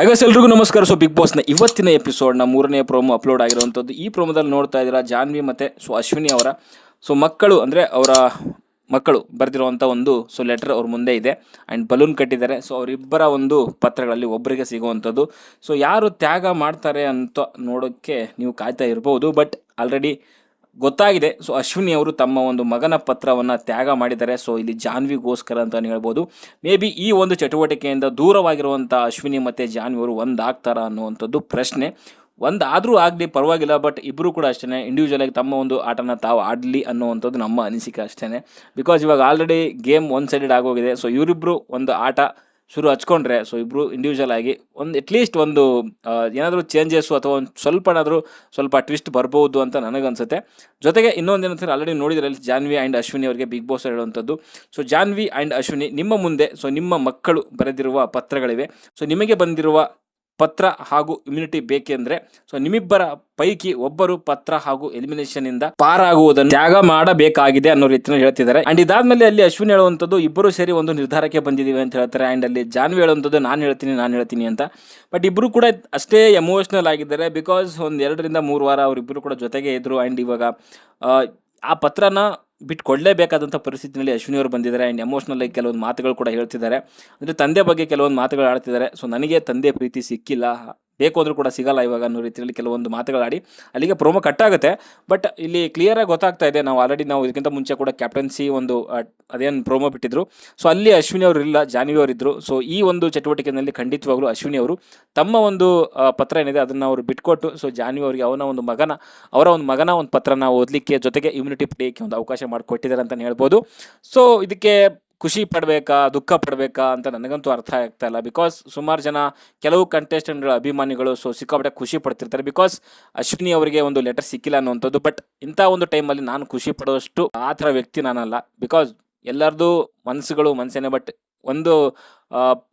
ಹಾಗಾಗಿ ಎಲ್ರಿಗೂ ನಮಸ್ಕಾರ. ಸೊ ಬಿಗ್ ಬಾಸ್ನ ಇವತ್ತಿನ ಎಪಿಸೋಡ್ನ ಮೂರನೇ ಪ್ರೋಮೋ ಅಪ್ಲೋಡ್ ಆಗಿರುವಂಥದ್ದು ಈ ಪ್ರೋಮೋದಲ್ಲಿ ನೋಡ್ತಾ ಇದ್ದೀರಾ ಜಾನ್ವಿ ಮತ್ತು ಸೊ ಅಶ್ವಿನಿ ಅವರ. ಸೊ ಮಕ್ಕಳು ಅಂದರೆ ಅವರ ಮಕ್ಕಳು ಬರೆದಿರುವಂಥ ಒಂದು ಸೊ ಲೆಟರ್ ಅವ್ರ ಮುಂದೆ ಇದೆ. ಆ್ಯಂಡ್ ಬಲೂನ್ ಕಟ್ಟಿದ್ದಾರೆ. ಸೊ ಅವರಿಬ್ಬರ ಒಂದು ಪತ್ರಗಳಲ್ಲಿ ಒಬ್ಬರಿಗೆ ಸಿಗುವಂಥದ್ದು. ಸೊ ಯಾರು ತ್ಯಾಗ ಮಾಡ್ತಾರೆ ಅಂತ ನೋಡೋಕ್ಕೆ ನೀವು ಕಾಯ್ತಾ ಇರ್ಬೋದು. ಬಟ್ ಆಲ್ರೆಡಿ ಗೊತ್ತಾಗಿದೆ. ಸೊ ಅಶ್ವಿನಿ ಅವರು ತಮ್ಮ ಒಂದು ಮಗನ ಪತ್ರವನ್ನು ತ್ಯಾಗ ಮಾಡಿದ್ದಾರೆ. ಸೊ ಇಲ್ಲಿ ಜಾನ್ವಿಗೋಸ್ಕರ ಅಂತ ಹೇಳ್ಬೋದು. ಮೇ ಬಿ ಈ ಒಂದು ಚಟುವಟಿಕೆಯಿಂದ ದೂರವಾಗಿರುವಂಥ ಅಶ್ವಿನಿ ಮತ್ತು ಜಾನ್ವಿ ಅವರು ಒಂದಾಗ್ತಾರಾ ಅನ್ನುವಂಥದ್ದು ಪ್ರಶ್ನೆ. ಒಂದು ಆದರೂ ಆಗಲಿ, ಪರವಾಗಿಲ್ಲ ಬಟ್ ಇಬ್ಬರು ಕೂಡ ಅಷ್ಟೇ ಇಂಡಿವಿಜುವಲ್ ಆಗಿ ತಮ್ಮ ಒಂದು ಆಟನ ತಾವು ಆಡಲಿ ಅನ್ನುವಂಥದ್ದು ನಮ್ಮ ಅನಿಸಿಕೆ ಅಷ್ಟೇ ಬಿಕಾಸ್ ಇವಾಗ ಆಲ್ರೆಡಿ ಗೇಮ್ ಒನ್ ಸೈಡೆಡ್ ಆಗೋಗಿದೆ. ಸೊ ಇವರಿಬ್ಬರು ಒಂದು ಆಟ ಶುರು ಹಚ್ಕೊಂಡ್ರೆ ಸೊ ಇಬ್ಬರು ಇಂಡಿವಿಜುವಲ್ ಆಗಿ ಒಂದು ಅಟ್ಲೀಸ್ಟ್ ಒಂದು ಏನಾದರೂ ಚೇಂಜಸ್ಸು ಅಥವಾ ಒಂದು ಸ್ವಲ್ಪನಾದರೂ ಸ್ವಲ್ಪ ಟ್ವಿಸ್ಟ್ ಬರ್ಬೋದು ಅಂತ ನನಗನ್ಸುತ್ತೆ. ಜೊತೆಗೆ ಇನ್ನೊಂದು ಏನಂತಾರೆ ಆಲ್ರೆಡಿ ನೋಡಿದ್ರೆ ಜಾನ್ವಿ ಆ್ಯಂಡ್ ಅಶ್ವಿನಿ ಅವರಿಗೆ ಬಿಗ್ ಬಾಸ್ ಹೇಳುವಂಥದ್ದು ಸೊ ಜಾನ್ವಿ ಆ್ಯಂಡ್ ಅಶ್ವಿನಿ ನಿಮ್ಮ ಮುಂದೆ ಸೊ ನಿಮ್ಮ ಮಕ್ಕಳು ಬರೆದಿರುವ ಪತ್ರಗಳಿವೆ. ಸೊ ನಿಮಗೆ ಬಂದಿರುವ ಪತ್ರ ಹಾಗೂ ಇಮ್ಯುನಿಟಿ ಬೇಕೆಂದ್ರೆ ಸೊ ನಿಮ್ಮಿಬ್ಬರ ಪೈಕಿ ಒಬ್ಬರು ಪತ್ರ ಹಾಗೂ ಎಲಿಮಿನೇಷನ್ ಇಂದ ಪಾರಾಗುವುದನ್ನು ತ್ಯಾಗ ಮಾಡಬೇಕಾಗಿದೆ ಅನ್ನೋ ರೀತಿಯಲ್ಲಿ ಹೇಳ್ತಿದ್ದಾರೆ. ಅಂಡ್ ಇದಾದ್ಮೇಲೆ ಅಲ್ಲಿ ಅಶ್ವಿನ್ ಹೇಳುವಂಥದ್ದು, ಇಬ್ಬರು ಸೇರಿ ಒಂದು ನಿರ್ಧಾರಕ್ಕೆ ಬಂದಿದ್ದೀವಿ ಅಂತ ಹೇಳ್ತಾರೆ. ಅಂಡ್ ಅಲ್ಲಿ ಜಾನ್ವಿ ಹೇಳುವಂಥದ್ದು, ನಾನು ಹೇಳ್ತೀನಿ ನಾನು ಹೇಳ್ತೀನಿ ಅಂತ. ಬಟ್ ಇಬ್ಬರು ಕೂಡ ಅಷ್ಟೇ ಎಮೋಷನಲ್ ಆಗಿದ್ದಾರೆ ಬಿಕಾಸ್ ಒಂದು ಎರಡರಿಂದ ಮೂರು ವಾರ ಅವರಿಬ್ಬರು ಕೂಡ ಜೊತೆಗೆ ಇದ್ರು. ಅಂಡ್ ಇವಾಗ ಆ ಪತ್ರನ ಬಿಟ್ಟು ಕೊಡಲೇಬೇಕಾದಂಥ ಪರಿಸ್ಥಿತಿನಲ್ಲಿ ಅಶ್ವಿನಿ ಅವರು ಬಂದಿದ್ದಾರೆ. ಆ್ಯಂಡ್ ಎಮೋಷ್ನಲ್ ಆಗಿ ಕೆಲವೊಂದು ಮಾತುಗಳು ಕೂಡ ಹೇಳ್ತಿದ್ದಾರೆ. ಅಂದರೆ ತಂದೆ ಬಗ್ಗೆ ಕೆಲವೊಂದು ಮಾತುಗಳು ಆಡ್ತಿದ್ದಾರೆ. ಸೊ ನನಗೆ ತಂದೆ ಪ್ರೀತಿ ಸಿಕ್ಕಿಲ್ಲ. ಬೇಕು ಅಂದ್ರೂ ಕೂಡ ಸಿಗಲ್ಲ ಇವಾಗ ಅನ್ನೋ ರೀತಿಯಲ್ಲಿ ಕೆಲವೊಂದು ಮಾತುಗಳಾಡಿ. ಅಲ್ಲಿಗೆ ಪ್ರೋಮೋ ಕಟ್ಟಾಗುತ್ತೆ ಬಟ್ ಇಲ್ಲಿ ಕ್ಲಿಯರಾಗಿ ಗೊತ್ತಾಗ್ತಾ ಇದೆ, ನಾವು ಆಲ್ರೆಡಿ ನಾವು ಇದಕ್ಕಿಂತ ಮುಂಚೆ ಕೂಡ ಕ್ಯಾಪ್ಟನ್ಸಿ ಒಂದು ಅದೇನು ಪ್ರೋಮೋ ಬಿಟ್ಟಿದ್ರು. ಸೊ ಅಲ್ಲಿ ಅಶ್ವಿನಿ ಅವರು ಇಲ್ಲ, ಜಾನ್ವಿ ಅವರಿದ್ದರು ಸೊ ಈ ಒಂದು ಚಟುವಟಿಕೆಯಲ್ಲಿ ಖಂಡಿತವಾಗಲೂ ಅಶ್ವಿನಿ ಅವರು ತಮ್ಮ ಒಂದು ಪತ್ರ ಏನಿದೆ ಅದನ್ನು ಅವರು ಬಿಟ್ಕೊಟ್ಟು ಸೊ ಜಾನ್ವಿ ಅವರಿಗೆ ಅವನ ಒಂದು ಮಗನ, ಅವರ ಒಂದು ಮಗನ ಒಂದು ಪತ್ರನ ಓದಲಿಕ್ಕೆ ಜೊತೆಗೆ ಇಮ್ಯುನಿಟಿ ಪಡೆಯೋಕ್ಕೆ ಒಂದು ಅವಕಾಶ ಮಾಡಿಕೊಟ್ಟಿದ್ದಾರೆ ಅಂತಲೇ ಹೇಳ್ಬೋದು. ಸೊ ಇದಕ್ಕೆ ಖುಷಿ ಪಡಬೇಕಾ, ದುಃಖ ಪಡಬೇಕಾ ಅಂತ ನನಗಂತೂ ಅರ್ಥ ಆಗ್ತಾ ಇಲ್ಲ. ಬಿಕಾಸ್ ಸುಮಾರು ಜನ ಕೆಲವು ಕಂಟೆಸ್ಟೆಂಟ್ಗಳ ಅಭಿಮಾನಿಗಳು ಸೊ ಸಿಕ್ಕಾಪಟ್ಟೆ ಖುಷಿ ಪಡ್ತಿರ್ತಾರೆ. ಬಿಕಾಸ್ ಅಶ್ವಿನಿ ಅವರಿಗೆ ಒಂದು ಲೆಟರ್ ಸಿಕ್ಕಿಲ್ಲ ಅನ್ನುವಂಥದ್ದು ಬಟ್ ಇಂಥ ಒಂದು ಟೈಮಲ್ಲಿ ನಾನು ಖುಷಿ ಪಡೋಷ್ಟು ಆ ಥರ ವ್ಯಕ್ತಿ ನಾನಲ್ಲ. ಬಿಕಾಸ್ ಎಲ್ಲರದು ಮನಸ್ಸುಗಳು ಮನಸ್ಸೇನೆ ಬಟ್ ಒಂದು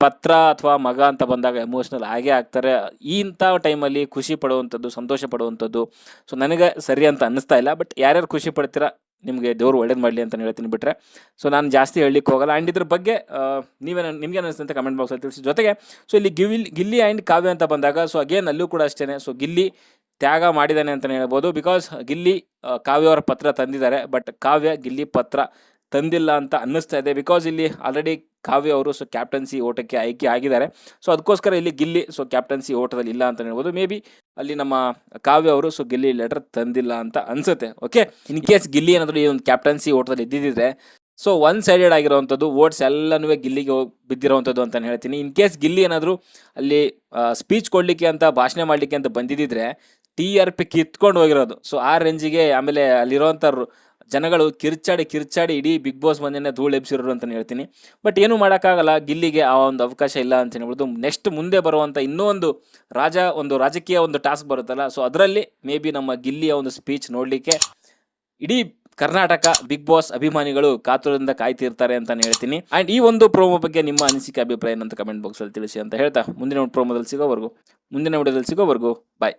ಪತ್ರ ಅಥವಾ ಮಗ ಅಂತ ಬಂದಾಗ ಎಮೋಷ್ನಲ್ ಆಗೇ ಆಗ್ತಾರೆ. ಈ ಇಂಥ ಟೈಮಲ್ಲಿ ಖುಷಿ ಪಡುವಂಥದ್ದು, ಸಂತೋಷ ಪಡುವಂಥದ್ದು ಸೊ ನನಗೆ ಸರಿ ಅಂತ ಅನ್ನಿಸ್ತಾ ಇಲ್ಲ. ಬಟ್ ಯಾರ್ಯಾರು ಖುಷಿ ಪಡ್ತೀರಾ ನಿಮಗೆ ದೇವರು ಒಳ್ಳೇದು ಮಾಡಲಿ ಅಂತ ಹೇಳ್ತೀನಿ ಬಿಟ್ಟರೆ ಸೊ ನಾನು ಜಾಸ್ತಿ ಹೇಳಲಿಕ್ಕೆ ಹೋಗಲ್ಲ. ಆ್ಯಂಡ್ ಇದ್ರ ಬಗ್ಗೆ ನೀವೇನು, ನಿಮಗೆ ಅಂತ ಕಮೆಂಟ್ ಬಾಕ್ಸಲ್ಲಿ ತಿಳಿಸಿ. ಜೊತೆಗೆ ಸೊ ಇಲ್ಲಿ ಗಿವಿಲ್, ಗಿಲ್ಲಿ ಆ್ಯಂಡ್ ಕಾವ್ಯ ಅಂತ ಬಂದಾಗ ಸೊ ಅಗೇನ್ ಅಲ್ಲೂ ಕೂಡ ಅಷ್ಟೇ ಸೊ ಗಿಲ್ಲಿ ತ್ಯಾಗ ಮಾಡಿದ್ದಾನೆ ಅಂತಲೇ ಹೇಳ್ಬೋದು. ಬಿಕಾಸ್ ಗಿಲ್ಲಿ ಕಾವ್ಯ ಅವರ ಪತ್ರ ತಂದಿದ್ದಾರೆ. ಬಟ್ ಕಾವ್ಯ, ಗಿಲ್ಲಿ ಪತ್ರ ತಂದಿಲ್ಲ ಅಂತ ಅನ್ನಿಸ್ತಾ ಇದೆ. ಬಿಕಾಸ್ ಇಲ್ಲಿ ಆಲ್ರೆಡಿ ಕಾವ್ಯ ಅವರು ಸೊ ಕ್ಯಾಪ್ಟನ್ಸಿ ಓಟಕ್ಕೆ ಆಯ್ಕೆ ಆಗಿದ್ದಾರೆ. ಸೊ ಅದಕ್ಕೋಸ್ಕರ ಇಲ್ಲಿ ಗಿಲ್ಲಿ ಸೊ ಕ್ಯಾಪ್ಟನ್ಸಿ ಓಟದಲ್ಲಿ ಇಲ್ಲ ಅಂತ ಹೇಳ್ಬೋದು. ಮೇ ಬಿ ಅಲ್ಲಿ ನಮ್ಮ ಕಾವ್ಯ ಅವರು ಸೊ ಗಿಲ್ಲಿ ಲೆಟರ್ ತಂದಿಲ್ಲ ಅಂತ ಅನ್ಸುತ್ತೆ ಓಕೆ ಇನ್ ಕೇಸ್ ಗಿಲ್ಲಿ ಏನಾದರೂ ಈ ಒಂದು ಕ್ಯಾಪ್ಟನ್ಸಿ ಓಟದಲ್ಲಿ ಇದ್ದಿದ್ರೆ ಸೊ ಒನ್ ಸೈಡೆಡ್ ಆಗಿರುವಂಥದ್ದು ಓಟ್ಸ್ ಎಲ್ಲನೂ ಗಿಲ್ಲಿಗೆ ಹೋಗಿ ಬಿದ್ದಿರೋವಂಥದ್ದು ಅಂತ ಹೇಳ್ತೀನಿ. ಇನ್ ಕೇಸ್ ಗಿಲ್ಲಿ ಏನಾದರೂ ಅಲ್ಲಿ ಸ್ಪೀಚ್ ಕೊಡಲಿಕ್ಕೆ ಅಂತ, ಭಾಷಣ ಮಾಡಲಿಕ್ಕೆ ಅಂತ ಬಂದಿದ್ದಿದ್ರೆ ಟಿ ಆರ್ ಪಿ ಕಿತ್ಕೊಂಡು ಹೋಗಿರೋದು. ಸೊ ಆ ರೇಂಜಿಗೆ ಆಮೇಲೆ ಅಲ್ಲಿರೋವಂಥ ಜನಗಳು ಕಿರ್ಚಾಡಿ ಕಿರ್ಚಾಡಿ ಇಡೀ ಬಿಗ್ ಬಾಸ್ ಮನೆಯನ್ನೇ ಧೂಳು ಎಬ್ಸಿರೋರು ಅಂತ ಹೇಳ್ತೀನಿ. ಬಟ್ ಏನು ಮಾಡೋಕ್ಕಾಗಲ್ಲ, ಗಿಲ್ಲಿಗೆ ಆ ಒಂದು ಅವಕಾಶ ಇಲ್ಲ ಅಂತ ಹೇಳ್ಬೋದು. ನೆಕ್ಸ್ಟ್ ಮುಂದೆ ಬರುವಂಥ ಇನ್ನೂ ಒಂದು ರಾಜ, ಒಂದು ರಾಜಕೀಯ ಒಂದು ಟಾಸ್ಕ್ ಬರುತ್ತಲ್ಲ. ಸೊ ಅದರಲ್ಲಿ ಮೇ ಬಿ ನಮ್ಮ ಗಿಲ್ಲಿಯ ಒಂದು ಸ್ಪೀಚ್ ನೋಡಲಿಕ್ಕೆ ಇಡೀ ಕರ್ನಾಟಕ ಬಿಗ್ ಬಾಸ್ ಅಭಿಮಾನಿಗಳು ಕಾತುರದಿಂದ ಕಾಯ್ತಿರ್ತಾರೆ ಅಂತ ಹೇಳ್ತೀನಿ. ಆ್ಯಂಡ್ ಈ ಒಂದು ಪ್ರೋಮೋ ಬಗ್ಗೆ ನಿಮ್ಮ ಅನಿಸಿಕೆ, ಅಭಿಪ್ರಾಯ ಅಂತ ಕಮೆಂಟ್ ಬಾಕ್ಸಲ್ಲಿ ತಿಳಿಸಿ ಅಂತ ಹೇಳ್ತಾ. ಮುಂದಿನ ಪ್ರೋಮೋದಲ್ಲಿ ಸಿಗೋವರೆಗೂ. ಮುಂದಿನ ವಿಡಿಯೋದಲ್ಲಿ ಸಿಗೋವರೆಗೂ. ಬಾಯ್